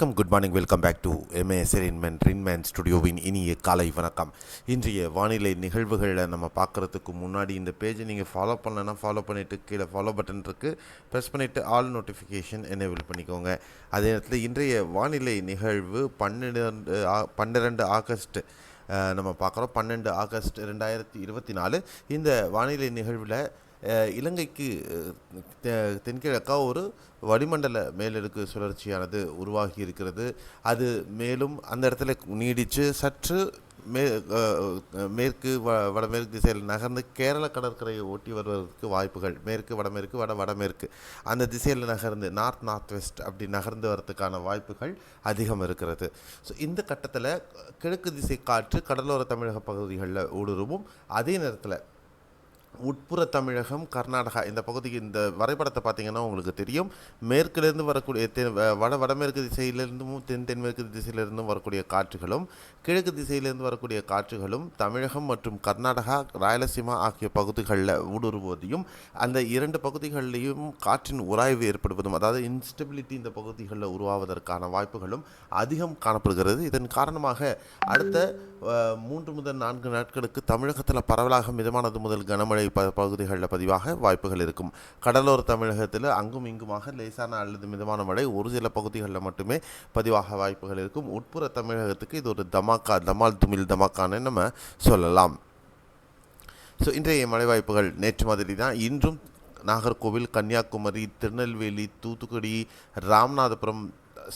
வணக்கம் good morning welcome back to MA செரின்மேன் ரின்மேன் ஸ்டுடியோவின் இனிய காலை வணக்கம். இன்றைய வானிலை நிகழ்வுகளில் நம்ம பார்க்குறதுக்கு முன்னாடி இந்த பேஜை நீங்கள் ஃபாலோ பண்ணலன்னா ஃபாலோ பண்ணிவிட்டு கீழே ஃபாலோ பட்டன் இருக்குது ப்ரெஸ் பண்ணிவிட்டு ஆல் நோட்டிஃபிகேஷன் எனேபிள் பண்ணிக்கோங்க. அதே நேரத்தில் இன்றைய வானிலை நிகழ்வு பன்னிரெண்டு பன்னிரெண்டு ஆகஸ்ட் நம்ம பார்க்குறோம். பன்னெண்டு ஆகஸ்ட் ரெண்டாயிரத்தி இருபத்தி நாலு. இந்த வானிலை நிகழ்வில் இலங்கைக்கு தென்கிழக்காக தெ- தென்கிழக்கா ஒரு வளிமண்டல மேலடுக்கு சுழற்சியானது உருவாகி இருக்கிறது அது மேலும் அந்த இடத்துல நீடித்து சற்று மே மேற்கு வ வடமேற்கு திசையில் நகர்ந்து கேரள கடற்கரையை ஒட்டி வருவதற்கு வாய்ப்புகள் மேற்கு வடமேற்கு வட வடமேற்கு. அந்த திசையில் நகர்ந்து நார்த் நார்த் வெஸ்ட் அப்படி நகர்ந்து வரதுக்கான வாய்ப்புகள் அதிகம் இருக்கிறது. ஸோ இந்த கட்டத்தில் கிழக்கு திசை காற்று கடலோர தமிழக பகுதிகளில் ஊடுருவும். அதே நேரத்தில் உட்புற தமிழகம் கர்நாடகா இந்த பகுதிக்கு இந்த வரைபடத்தை பார்த்தீங்கன்னா உங்களுக்கு தெரியும். மேற்கிலிருந்து வரக்கூடிய தென் வ- வட வடமேற்கு திசையிலிருந்தும் தென் தென்மேற்கு திசையிலிருந்தும் வரக்கூடிய காற்றுகளும் கிழக்கு திசையிலிருந்து வரக்கூடிய காற்றுகளும் தமிழகம் மற்றும் கர்நாடகா ராயலசீமா ஆகிய பகுதிகளில் ஊடுருவதையும் அந்த இரண்டு பகுதிகளிலையும் காற்றின் உராய்வு ஏற்படுவதும் அதாவது இன்ஸ்டபிலிட்டி இந்த பகுதிகளில் உருவாவதற்கான வாய்ப்புகளும் அதிகம் காணப்படுகிறது. இதன் காரணமாக அடுத்த மூன்று முதல் நான்கு நாட்களுக்கு தமிழகத்தில் பரவலாக மிதமானது முதல் கனமழை ப பகுதிகளில் பதிவாக வாய்ப்புகள் இருக்கும். கடலோர தமிழகத்தில் அங்கும் இங்குமாக லேசான அல்லது மிதமான மழை ஒரு சில பகுதிகளில் மட்டுமே பதிவாக வாய்ப்புகள் இருக்கும். உட்புற தமிழகத்துக்கு இது ஒரு தமாக்கா தமால் துமில் தமாக்கான்னு நம்ம சொல்லலாம். ஸோ இன்றைய மழை வாய்ப்புகள் நேற்று மாதிரி தான் இன்றும் நாகர்கோவில் கன்னியாகுமரி திருநெல்வேலி தூத்துக்குடி ராமநாதபுரம்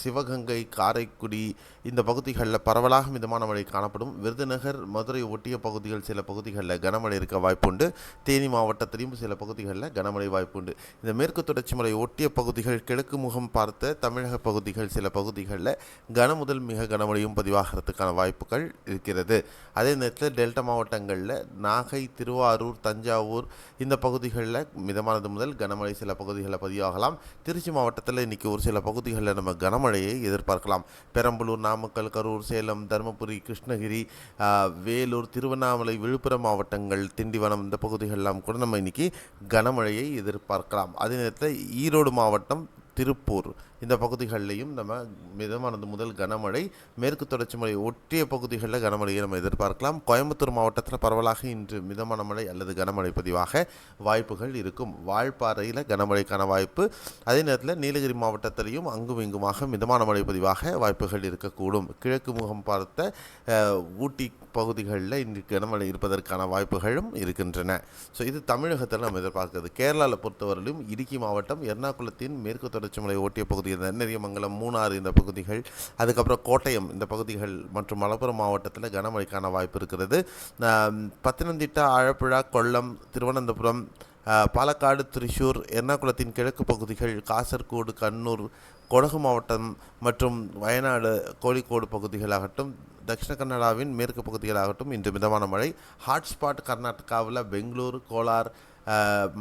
சிவகங்கை காரைக்குடி இந்த பகுதிகளில் பரவலாக மிதமான மழை காணப்படும். விருதுநகர் மதுரை ஒட்டிய பகுதிகள் சில பகுதிகளில் கனமழை இருக்க வாய்ப்புண்டு. தேனி மாவட்டத்திலையும் சில பகுதிகளில் கனமழை வாய்ப்புண்டு. இந்த மேற்கு தொடர்ச்சி மலை ஒட்டிய பகுதிகள் கிழக்கு முகம் பார்த்த தமிழக பகுதிகள் சில பகுதிகளில் கன முதல் மிக கனமழையும் பதிவாகிறதுக்கான வாய்ப்புகள் இருக்கிறது. அதே நேரத்தில் டெல்டா மாவட்டங்களில் நாகை திருவாரூர் தஞ்சாவூர் இந்த பகுதிகளில் மிதமானது முதல் கனமழை சில பகுதிகளில் பதிவாகலாம். திருச்சி மாவட்டத்தில் இன்றைக்கி ஒரு சில பகுதிகளில் நம்ம கனமழையை எதிர்பார்க்கலாம். பெரம்பலூர் நாமக்கல் கரூர் சேலம் தருமபுரி கிருஷ்ணகிரி வேலூர் திருவண்ணாமலை விழுப்புரம் மாவட்டங்கள் திண்டிவனம் இந்த பகுதிகளெல்லாம் கூட நம்ம இன்றைக்கி கனமழையை எதிர்பார்க்கலாம். அதே நேரத்தில் ஈரோடு மாவட்டம் திருப்பூர். இந்த பகுதிகளிலையும் நம்ம மிதமானது முதல் கனமழை மேற்கு தொடர்ச்சி மலை ஒட்டிய பகுதிகளில் கனமழையை நம்ம எதிர்பார்க்கலாம். கோயம்புத்தூர் மாவட்டத்தில் பரவலாக இன்று மிதமான மழை அல்லது கனமழை பதிவாக வாய்ப்புகள் இருக்கும். வால்பாறையில் கனமழைக்கான வாய்ப்பு. அதே நேரத்தில் நீலகிரி மாவட்டத்திலையும் அங்கும் இங்குமாக மிதமான மழை பதிவாக வாய்ப்புகள் இருக்கக்கூடும். கிழக்கு முகம் பார்த்த ஊட்டி பகுதிகளில் இன்று கனமழை இருப்பதற்கான வாய்ப்புகளும் இருக்கின்றன. ஸோ இது தமிழகத்தில் நம்ம எதிர்பார்க்கிறது. கேரளாவில் பொறுத்தவரையிலும் இடுக்கி மாவட்டம் எர்ணாகுளத்தின் மேற்கு தொடர்ச்சி மலை ஒட்டிய பகுதிகள் நெறியமங்கலம் மூணாறு இந்த பகுதிகள் அதுக்கப்புறம் கோட்டயம் இந்த பகுதிகள் மற்றும் மலப்புரம் மாவட்டத்தில் கனமழைக்கான வாய்ப்பு இருக்கிறது. பத்தனந்திட்டா ஆழப்புழா கொல்லம் திருவனந்தபுரம் பாலக்காடு திரிசூர் எர்ணாகுளத்தின் கிழக்கு பகுதிகள் காசர்கோடு கண்ணூர் கொடகு மாவட்டம் மற்றும் வயநாடு கோழிக்கோடு பகுதிகளாகட்டும் தக்ஷிண கன்னடாவின் மேற்கு பகுதிகளாகட்டும் இன்று மிதமான மழை. ஹாட்ஸ்பாட் கர்நாடகாவில் பெங்களூர் கோலார்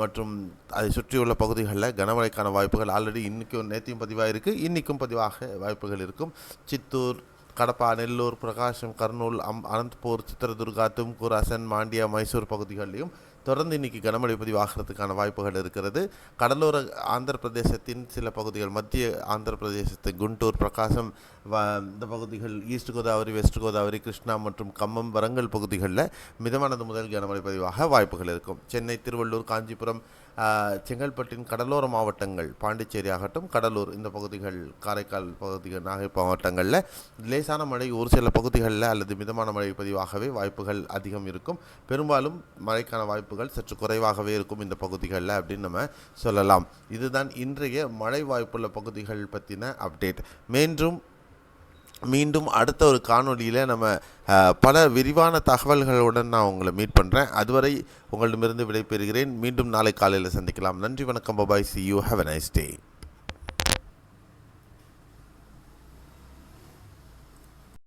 மற்றும் அதை சுற்றியுள்ள பகுதிகளில் கனமழைக்கான வாய்ப்புகள் ஆல்ரெடி இன்றைக்கும் நேற்றையும் பதிவாக இருக்குது இன்றைக்கும் பதிவாக வாய்ப்புகள் இருக்கும். சித்தூர் கடப்பா நெல்லூர் பிரகாசம் கர்னூல் அம் அனந்த்பூர் சித்திரதுர்கா தும்கூர் அசன் மாண்டியா மைசூர் பகுதிகளிலையும் தொடர்ந்து இன்னைக்கு கனமழை பதிவாகிறதுக்கான வாய்ப்புகள் இருக்கிறது. கடலோர ஆந்திர பிரதேசத்தின் சில பகுதிகள் மத்திய ஆந்திர பிரதேசத்தின் குண்டூர் பிரகாசம் வ- இந்த பகுதிகள் ஈஸ்ட் கோதாவரி வெஸ்ட் கோதாவரி கிருஷ்ணா மற்றும் கம்மம் வரங்கல் பகுதிகளில் மிதமானது முதல் கனமழை பதிவாக வாய்ப்புகள் இருக்கும். சென்னை திருவள்ளூர் காஞ்சிபுரம் செங்கல்பட்டின் கடலோர மாவட்டங்கள் பாண்டிச்சேரி ஆகட்டும் கடலூர் இந்த பகுதிகள் காரைக்கால் பகுதிகள் நாகை மாவட்டங்களில் லேசான மழை ஒரு சில பகுதிகளில் அல்லது மிதமான மழை பதிவாகவே வாய்ப்புகள் அதிகம் இருக்கும். பெரும்பாலும் மழைக்கான வாய்ப்புகள் சற்று குறைவாகவே இருக்கும் இந்த பகுதிகளில் அப்படின்னு நம்ம சொல்லலாம். இதுதான் இன்றைய மழை வாய்ப்புள்ள பகுதிகள் பற்றின அப்டேட். மீண்டும் மீண்டும் அடுத்த ஒரு காணொளியில் நம்ம பல விரிவான தகவல்களுடன் நான் உங்களை மீட் பண்ணுறேன் அதுவரை உங்களிடமிருந்து விடைபெறுகிறேன். மீண்டும் நாளை காலையில் சந்திக்கலாம். நன்றி வணக்கம். Bye bye see you have a nice day